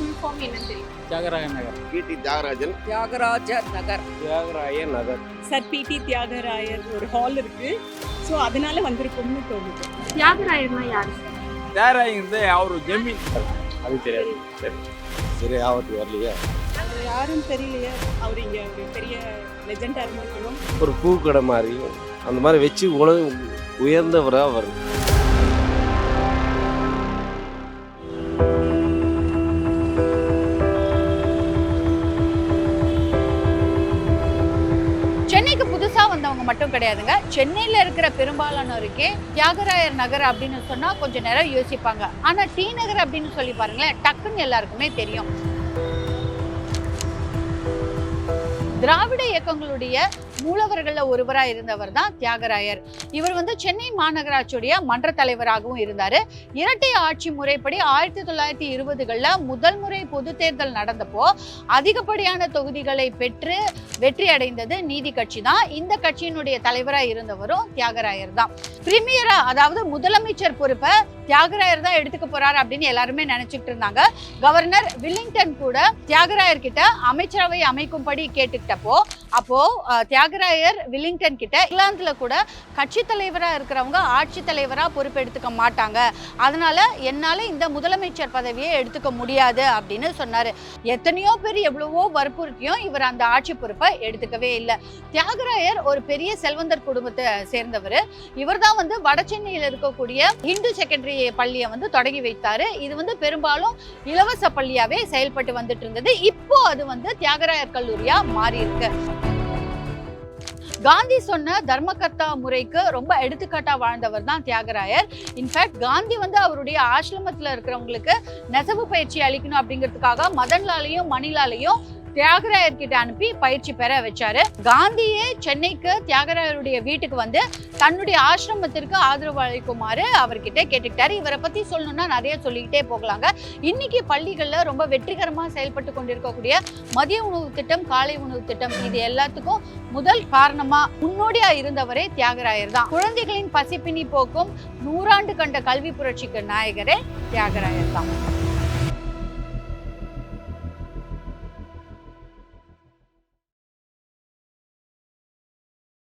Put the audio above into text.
Full form என்னன்னு தெரியும்? Thyagaraya Nagar P T Thyagarajan. Thyagarajar Nagar. Thyagaraya Nagar. Sir P T Thyagarayar ஒரு hall இருக்கு. So அதனால வந்திருக்கும்னு தோணுது. தியாகராயர்னா யாரு தியாகராயங்கிறது அவர் ஜமீன். அது தெரியாது. சரி. சரி ஆபத்து வரலையா? அவர் யாரும் தெரியலையே. அவர் இங்க ஒரு பெரிய லெஜெண்டா இருந்திருக்கணும் ஒரு பூக்கடை மாதிரி அந்த மாதிரி வச்சு உலக உயர்ந்தவராக வரும் மட்டும் கிடையாதுங்க. சென்னையில் இருக்கிற பெரும்பாலானோருக்கே தியாகராயர் நகர் அப்படின்னு சொன்னால் கொஞ்சம் நேரம் யோசிப்பாங்க. ஆனால் டி நகர் அப்படின்னு சொல்லி பாருங்களேன் டக்குன்னு எல்லாருக்குமே தெரியும். திராவிட இயக்கங்களுடைய மூலவர்களில் ஒருவராக இருந்தவர் தான் தியாகராயர். இவர் வந்து சென்னை மாநகராட்சியுடைய மன்ற தலைவராகவும் இருந்தார். இரட்டை ஆட்சி முறைப்படி ஆயிரத்தி தொள்ளாயிரத்தி இருபதுகளில் முதல் முறை பொது தேர்தல் நடந்தப்போ அதிகப்படியான தொகுதிகளை பெற்று வெற்றி அடைந்தது நீதி கட்சி தான் இந்த கட்சியினுடைய தலைவராக இருந்தவரும் தியாகராயர் தான். பிரிமியரா அதாவது முதலமைச்சர் பொறுப்பை தியாகராயர் தான் எடுத்துக்க போறாரு அப்படின்னு எல்லாருமே நினைச்சிட்டு இருந்தாங்க. கவர்னர் வில்லிங்டன் கூட தியாகராயர் கிட்ட அமைச்சரவை அமைக்கும்படி கேட்டுக்கிட்டப்போ அப்போ தியாகராயர் வில்லிங்டன் கிட்ட இங்கிலாந்துல கூட கட்சி தலைவரா இருக்கிறவங்க ஆட்சி தலைவரா பொறுப்பு எடுத்துக்க மாட்டாங்க. அதனால என்னால இந்த முதலமைச்சர் பதவியை எடுத்துக்க முடியாது அப்படின்னு சொன்னாரு. எத்தனையோ பேர் எவ்வளவோ வற்புறுத்தியும் இவர் அந்த ஆட்சி பொறுப்பை எடுத்துக்கவே இல்லை. தியாகராயர் ஒரு பெரிய செல்வந்தர் குடும்பத்தை சேர்ந்தவர். இவர் தான் வந்து வட சென்னையில் இருக்கக்கூடிய இந்து செகண்டரி பள்ளியை வந்து தொடங்கி வைத்தாரு. இது வந்து பெரும்பாலும் இலவச பள்ளியாவே செயல்பட்டு வந்துட்டு இருந்தது. இப்போ அது வந்து தியாகராயர் கல்லூரியா மாறி இருக்கு. காந்தி சொன்ன தர்மகர்த்தா முறைக்கு ரொம்ப எடுத்துக்காட்டா வாழ்ந்தவர் தான் தியாகராயர். இன்ஃபேக்ட் காந்தி வந்து அவருடைய ஆசிரமத்தில் இருக்கிறவங்களுக்கு நெசவு பயிற்சி அளிக்கணும் அப்படிங்கிறதுக்காக மதன்லாலையும் மணிலாலையும் தியாகராயர் கிட்ட அனுப்பி பயிற்சி பெற வச்சாரு. காந்தியே சென்னைக்கு தியாகராயருடைய வீட்டுக்கு வந்து தன்னுடைய ஆசிரமத்திற்கு ஆதரவு அளிக்குமாறு அவர்கிட்ட கேட்டுக்கிட்டாரு. இவரை பத்தி சொல்லணும்னா நிறைய சொல்லிக்கிட்டே போகலாங்க. இன்னைக்கு பள்ளிகள்ல ரொம்ப வெற்றிகரமா செயல்பட்டு கொண்டிருக்கக்கூடிய மதிய உணவு திட்டம் காலை உணவு திட்டம் இது எல்லாத்துக்கும் முதல் காரணமா முன்னோடியா இருந்தவரே தியாகராயர் தான். குழந்தைகளின் பசிப்பினி போக்கும் நூறாண்டு கண்ட கல்வி புரட்சிக்கு நாயகரே தியாகராயர் தான்.